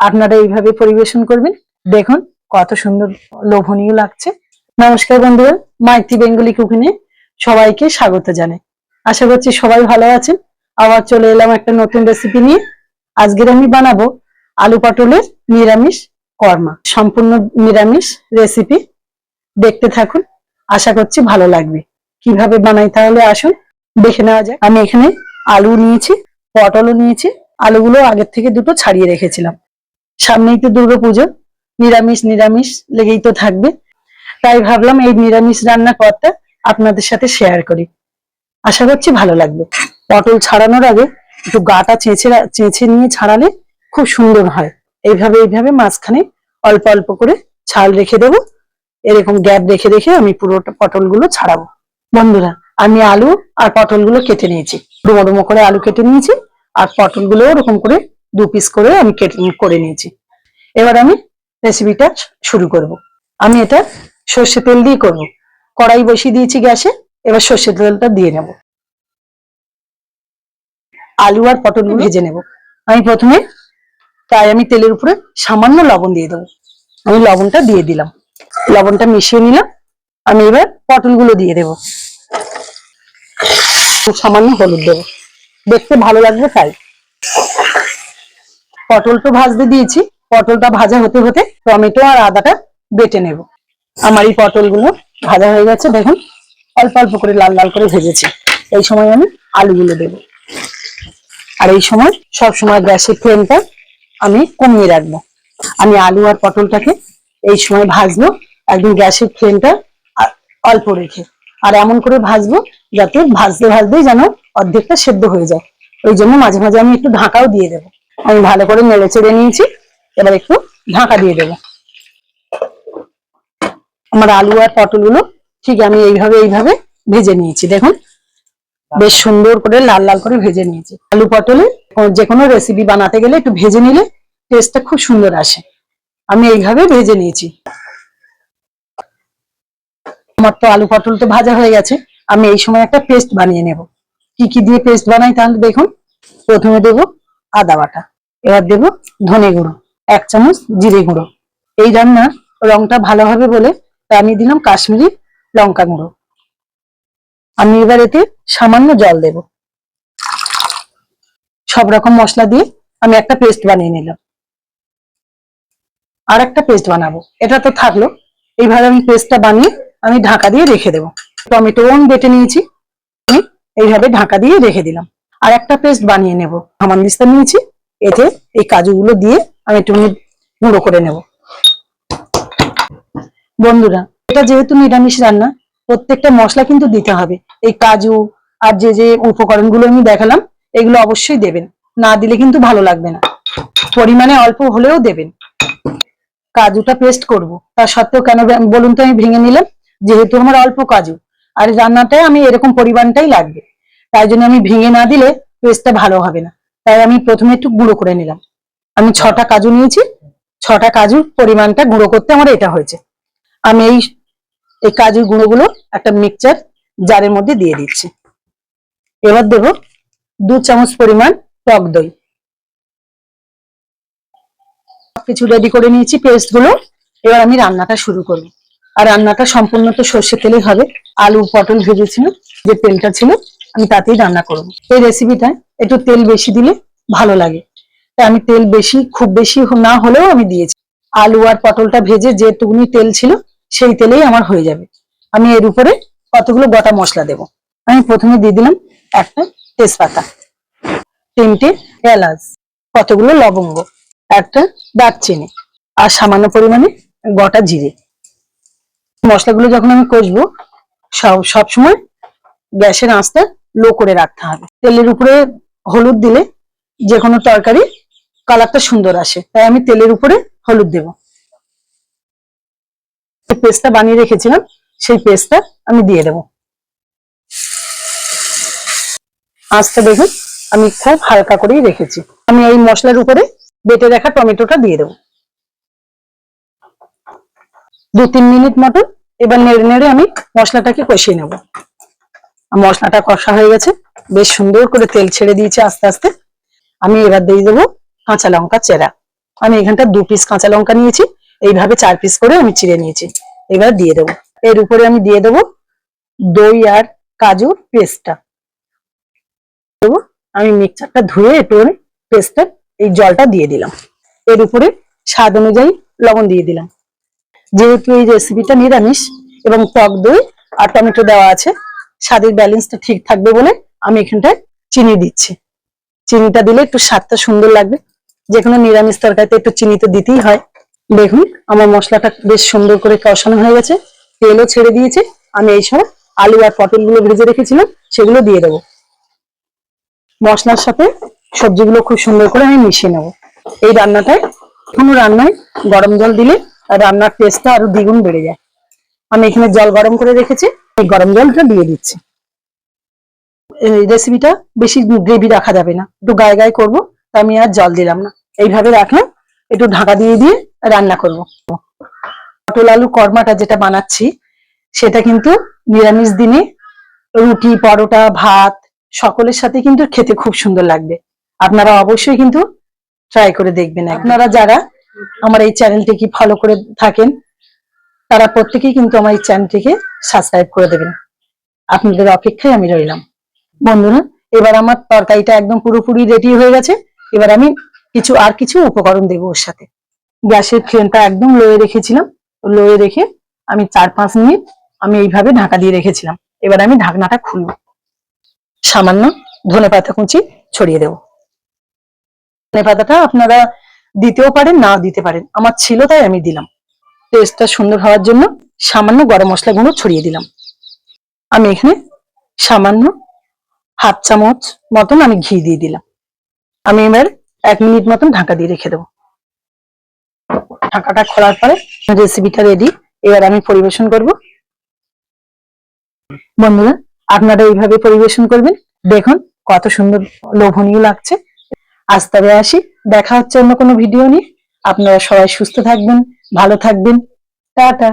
আপনারা এইভাবে পরিবেশন করবেন। দেখুন, কত সুন্দর লোভনীয় লাগছে। নমস্কার বন্ধুরা, মাইতি বেঙ্গলি কুকিনে সবাইকে স্বাগত জানাই। আশা করছি সবাই ভালো আছেন। আবার চলে এলাম একটা নতুন রেসিপি নিয়ে। আজকের আমি বানাবো আলু পটলের নিরামিষ কর্মা। সম্পূর্ণ নিরামিষ রেসিপি দেখতে থাকুন, আশা করছি ভালো লাগবে। কীভাবে বানাই তাহলে আসুন, দেখে নেওয়া যায় আমি এখানে আলু নিয়েছি, পটলও নিয়েছি। আলুগুলো আগের থেকে দুটো ছাড়িয়ে রেখেছিলাম। সামনেই তো দুর্গাপুজো। নিরামিষ নিরামিষ লেগেই তো থাকবে। তাই ভাবলাম এই নিরামিষ রান্না করতে আপনাদের সাথে শেয়ার করি। আশা করছি ভালো লাগবে। পটল ছাড়ানোর আগে একটু গাটা চেঁচে চেঁচে নিয়ে ছাড়ালে খুব সুন্দর হয়। এইভাবে এইভাবে মাঝখানে অল্প অল্প করে ছাল রেখে দেবো। এরকম গ্যাপ রেখে রেখে আমি পুরোটা পটলগুলো ছাড়াবো। বন্ধুরা, আমি আলু আর পটলগুলো কেটে নিয়েছি। ডুমো ডুমো করে আলু কেটে নিয়েছি আর পটলগুলো ওরকম করে দু পিস করে আমি কেটে করে নিয়েছি। এবার আমি রেসিপিটা শুরু করব। আমি এটা সর্ষে তেল দিয়ে করব। কড়াই বসিয়ে দিয়েছি গ্যাসে এবার সর্ষে তেলটা দিয়ে নেব। আলু আর পটলগুলো ভেজে নেব। আমি প্রথমে তাই আমি তেলের উপরে সামান্য লবণ দিয়ে দেবো। আমি লবণটা দিয়ে দিলাম। লবণটা মিশিয়ে নিলাম। আমি এবার পটলগুলো দিয়ে দেবো। খুব সামান্য হলুদ দেবো। দেখতে ভালো লাগবে তাই। পটল তো ভাজতে দিয়েছি, পটলটা ভাজা হতে হতে টমেটো আর আদাটা বেটে নেব। আমার এই পটলগুলো ভাজা হয়ে গেছে, দেখুন, অল্প অল্প করে লাল লাল করে ভেজেছি। এই সময় আমি আলুগুলো দেব। আর এই সময় সব সময় গ্যাসের ফ্লেমটা আমি কমিয়ে রাখব। আমি আলু আর পটলটাকে এই সময় ভাজবো, একদম গ্যাসের ফ্লেমটা অল্প রেখে। আর এমন করে ভাজবো যাতে ভাজতে ভাজতেই যেন অর্ধেকটা সেদ্ধ হয়ে যায়। ওই জন্য মাঝে মাঝে আমি একটু ঢাকাও দিয়ে দেবো। আমি ভালো করে নেড়ে চেড়ে নিয়েছি। এবার একটু ঢাকা দিয়ে দেবো। আমার আলু আর পটলগুলো ঠিক আমি এইভাবে এইভাবে ভেজে নিয়েছি, দেখুন। বেশ সুন্দর করে লাল লাল করে ভেজে নিয়েছি। আলু পটলে যে কোনো রেসিপি বানাতে গেলে একটু ভেজে নিলে টেস্টটা খুব সুন্দর আসে। আমি এইভাবে ভেজে নিয়েছি। আমার তো আলু পটল তো ভাজা হয়ে গেছে। আমি এই সময় একটা পেস্ট বানিয়ে নেব। কি কি দিয়ে পেস্ট বানাই তাহলে দেখুন। প্রথমে দেব আদা বাটা। এবার দেব ধনে গুঁড়ো, এক চামচ জিরে গুঁড়ো। এই রান্নার রংটা ভালো হবে বলে আমি দিলাম কাশ্মীরি লঙ্কা গুঁড়ো। আমি এবার এতে সামান্য জল দেব। সব রকম মশলা দিয়ে আমি একটা পেস্ট বানিয়ে নিলাম। আর একটা পেস্ট বানাবো। এটা তো থাকল। এইভাবে আমি পেস্টটা বানিয়ে আমি ঢাকা দিয়ে রেখে দেবো। টমেটো বেটে নিয়েছি। আমি এইভাবে ঢাকা দিয়ে রেখে দিলাম। আর একটা পেস্ট বানিয়ে নেব। হামানদিস্তা নিয়েছি। এতে এই কাজুগুলো দিয়ে আমি একটু গুঁড়ো করে নেব। বন্ধুরা, এটা যেহেতু নিরামিষ রান্না, প্রত্যেকটা মশলা কিন্তু দিতে হবে। এই কাজু আর যে যে উপকরণগুলো আমি দেখালাম, এগুলো অবশ্যই দেবেন। না দিলে কিন্তু ভালো লাগবে না। পরিমাণে অল্প হলেও দেবেন। কাজুটা পেস্ট করব। তার সত্ত্বেও কেন বলুন তো, আমি ভেঙে নিলাম। যেহেতু আমার অল্প কাজু। আর রান্নাটায় আমি এরকম পরিমাণটাই লাগবে। তাই জন্য আমি ভেঙে না দিলে পেস্টটা ভালো হবে না। তাই আমি প্রথমে একটু গুঁড়ো করে নিলাম। আমি ছটা কাজু নিয়েছি। ছটা কাজুর পরিমাণটা গুঁড়ো করতে আমার এটা হয়েছে। আমি এই এই কাজুর গুঁড়োগুলো একটা মিক্সচার জারের মধ্যে দিয়ে দিচ্ছি। এবার দেব দু চামচ পরিমাণ টক দই। কিছু রেডি করে নিয়েছি পেস্টগুলো এবার আমি রান্নাটা শুরু করব। আর রান্নাটা সম্পূর্ণ তো সর্ষে তেলেই হবে। আলু পটল ভেজেছিলাম যে তেলটা ছিল আমি তাতেই রান্না করব। এই রেসিপিটা একটু তেল বেশি দিলে ভালো লাগে। তাই আমি তেল বেশি, খুব বেশি না হলেও আমি দিয়েছি। আলু আর পটলটা ভেজে যেটুকুনি তেল ছিল, সেই তেলেই আমার হয়ে যাবে। আমি এর উপরে কতগুলো গোটা মশলা দেব? আমি প্রথমে দিয়ে দিলাম একটা তেজপাতা, তিনটে এলাচ, কতগুলো লবঙ্গ, একটা দারচিনি আর সামান্য পরিমাণে গোটা জিরে। মশলাগুলো যখন আমি কষবো, সব, সবসময় গ্যাসের আঁচটা লো করে রাখতে হবে। তেলের উপরে হলুদ দিলে যে কোনো তরকারি কালারটা সুন্দর আসে। তাই আমি তেলের উপরে হলুদ দেব। পেস্টটা বানিয়ে রেখেছিলাম, সেই পেস্টটা আমি দিয়ে দেব। আঁচটা দেখুন, আমি খুব হালকা করেই রেখেছি। আমি এই মশলার উপরে বেটে রাখা টমেটোটা দিয়ে দেবো। দু তিন মিনিট মতো এবার নেড়ে নেড়ে আমি মশলাটাকে কষিয়ে নেব। মশলাটা কষা হয়ে গেছে। বেশ সুন্দর করে তেল ছেড়ে দিয়েছে আস্তে আস্তে। আমি এবার দিয়ে দেবো কাঁচা লঙ্কা চেরা। আমি এখানটা দু পিস কাঁচা লঙ্কা নিয়েছি। এইভাবে চার পিস করে আমি চিড়ে নিয়েছি। এবার দিয়ে দেবো। এর উপরে আমি দিয়ে দেবো দই আর কাজুর পেস্টটা। দেবো। আমি মিক্সচারটা ধুয়ে একটু পেস্টটা, এই জলটা দিয়ে দিলাম। এর উপরে স্বাদ অনুযায়ী লবণ দিয়ে দিলাম। যেহেতু এই রেসিপিটা নিরামিষ এবং টক দই আর টমেটো দেওয়া আছে স্বাদের ব্যালেন্সটা ঠিক থাকবে বলে আমি এখানটায় চিনি দিচ্ছি। চিনিটা দিলে একটু স্বাদটা সুন্দর লাগবে। যে কোনো নিরামিষ তরকারিতে একটু চিনি তো দিতেই হয়। দেখুন, আমার মশলাটা বেশ সুন্দর করে কষানো হয়ে গেছে। তেলও ছেড়ে দিয়েছে। আমি এই সময় আলু আর পটলগুলো ভেজে রেখেছিলাম, সেগুলো দিয়ে দেবো। মশলার সাথে সবজিগুলো খুব সুন্দর করে আমি মিশিয়ে নেব। এই রান্নাটায় কোনো রান্নায় গরম জল দিলে রান্নার টেস্টটা আরও দ্বিগুণ বেড়ে যায়। আমি এখানে জল গরম করে রেখেছি। এই গরম জলটা দিয়ে দিচ্ছি। এই রেসিপিটা বেশি গ্রেভি রাখা যাবে না। একটু গায়ে গায়ে করব, তা আমি আর জল দিলাম না। এইভাবে রাখলাম, একটু ঢাকা দিয়ে দিয়ে রান্না করব। পটল আলু কর্মাটা যেটা বানাচ্ছি, সেটা কিন্তু নিরামিষ দিনে রুটি, পরোটা, ভাত, সকলের সাথে কিন্তু খেতে খুব সুন্দর লাগবে। আপনারা অবশ্যই কিন্তু ট্রাই করে দেখবেন। আপনারা যারা আমার এই চ্যানেলটি কি ফলো করে থাকেন তারা প্রত্যেকেই কিন্তু আমার এই চ্যানেলটিকে সাবস্ক্রাইব করে দেবেন। আপনাদের অপেক্ষায় আমি রইলাম। বন্ধুরা, এবার আমার তরকারিটা একদম পুরোপুরি রেডি হয়ে গেছে। এবার আমি কিছু, আর কিছু উপকরণ দেবো ওর সাথে। গ্যাসের ফ্লেমটা একদম লোয়ে রেখেছিলাম। লোয়ে রেখে আমি চার পাঁচ মিনিট আমি এইভাবে ঢাকা দিয়ে রেখেছিলাম। এবার আমি ঢাকনাটা খুলবো। সামান্য ধনে পাতা কুচি ছড়িয়ে দেবো। ধনে পাতাটা আপনারা দিতেও পারেন না দিতে পারেন। আমার ছিল তাই আমি দিলাম। টেস্টটা সুন্দর হওয়ার জন্য সামান্য গরম মশলা গুঁড়ো ছড়িয়ে দিলাম। আমি এখানে সামান্য হাফ চামচ মতন আমি ঘি দিয়ে দিলাম। আমি এবার এক মিনিট মতন ঢাকা দিয়ে রেখে দেবো। ঢাকাটা খোলার পরে রেসিপিটা রেডি এবার আমি পরিবেশন করব। বন্ধুরা, আপনারা এইভাবে পরিবেশন করবেন। দেখুন কত সুন্দর লোভনীয় লাগছে। আজ তবে আসি, দেখা হচ্ছে অন্য কোনো ভিডিও নিয়ে। আপনারা সবাই সুস্থ থাকবেন। ভালো থাকবেন। টাটা।